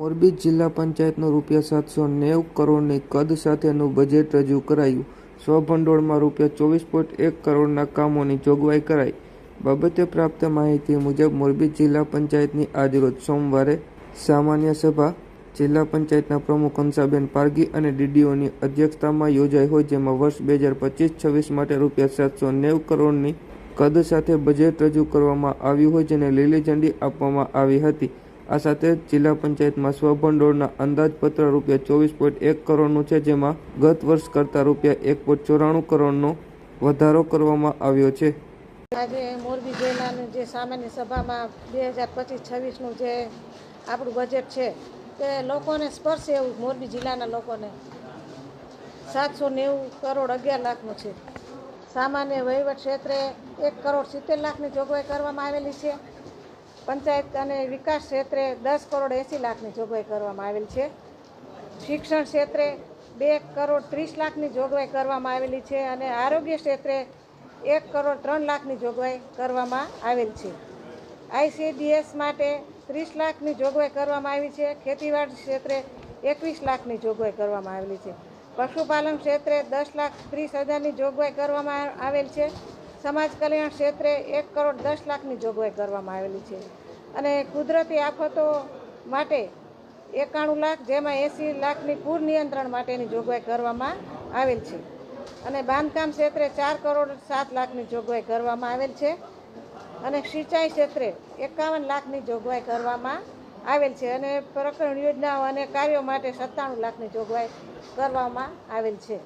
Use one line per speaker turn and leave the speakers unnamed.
મોરબી જિલ્લા પંચાયતનું રૂપિયા સાતસો નેવું કરોડની કદ સાથેનું બજેટ રજૂ કરાયું. સ્વભંડોળમાં રૂપિયા ચોવીસ પોઈન્ટ એક કરોડના કામોની જોગવાઈ કરાઈ. બાબતે પ્રાપ્ત માહિતી મુજબ મોરબી જિલ્લા પંચાયતની આજરોજ સોમવારે સામાન્ય સભા જિલ્લા પંચાયતના પ્રમુખ હંસાબેન પારગી અને ડીડીઓની અધ્યક્ષતામાં યોજાઈ હોય જેમાં વર્ષ બે હજાર પચીસ છવ્વીસ માટે રૂપિયા સાતસો નેવું કરોડની કદ સાથે બજેટ રજૂ કરવામાં આવ્યું હોય જેને લીલી ઝંડી આપવામાં આવી હતી. આ સાથે જિલ્લા પંચાયતમાં સ્વભંડોળના અંદાજપત્ર રૂપિયા ચોવીસ પોઈન્ટ એક કરોડનું છે, જેમાં ગત વર્ષ કરતાં રૂપિયા એક પોઈન્ટ ચોરાણું કરોડનો વધારો કરવામાં આવ્યો છે.
આજે મોરબી જિલ્લાની જે સામાન્ય સભામાં બે હજાર પચીસ છવ્વીસનું જે આપણું બજેટ છે, તે લોકોને સ્પર્શે એવું મોરબી જિલ્લાના લોકોને. સાતસો નેવું કરોડ અગિયાર લાખનું છે. સામાન્ય વહીવટ ક્ષેત્રે એક કરોડ સિત્તેર લાખની જોગવાઈ કરવામાં આવેલી છે. પંચાયત અને વિકાસ ક્ષેત્રે દસ કરોડ એંસી લાખની જોગવાઈ કરવામાં આવેલ છે. શિક્ષણ ક્ષેત્રે બે કરોડ ત્રીસ લાખની જોગવાઈ કરવામાં આવેલી છે અને આરોગ્ય ક્ષેત્રે એક કરોડ ત્રણ લાખની જોગવાઈ કરવામાં આવેલ છે. આઈસીડીએસ માટે ત્રીસ લાખની જોગવાઈ કરવામાં આવી છે. ખેતીવાડી ક્ષેત્રે એકવીસ લાખની જોગવાઈ કરવામાં આવેલી છે. પશુપાલન ક્ષેત્રે દસ લાખ ત્રીસ હજારની જોગવાઈ કરવામાં આવેલ છે. સમાજ કલ્યાણ ક્ષેત્રે એક કરોડ દસ લાખની જોગવાઈ કરવામાં આવેલી છે. અને કુદરતી આફતો માટે એકાણું લાખ જેમાં એંસી લાખની પૂર નિયંત્રણ માટેની જોગવાઈ કરવામાં આવેલ છે. અને બાંધકામ ક્ષેત્રે ચાર કરોડ સાત લાખની જોગવાઈ કરવામાં આવેલ છે. અને સિંચાઈ ક્ષેત્રે એકાવન લાખની જોગવાઈ કરવામાં આવેલ છે. અને પ્રકરણ યોજનાઓ અને કાર્યો માટે સત્તાણું લાખની જોગવાઈ કરવામાં આવેલ છે.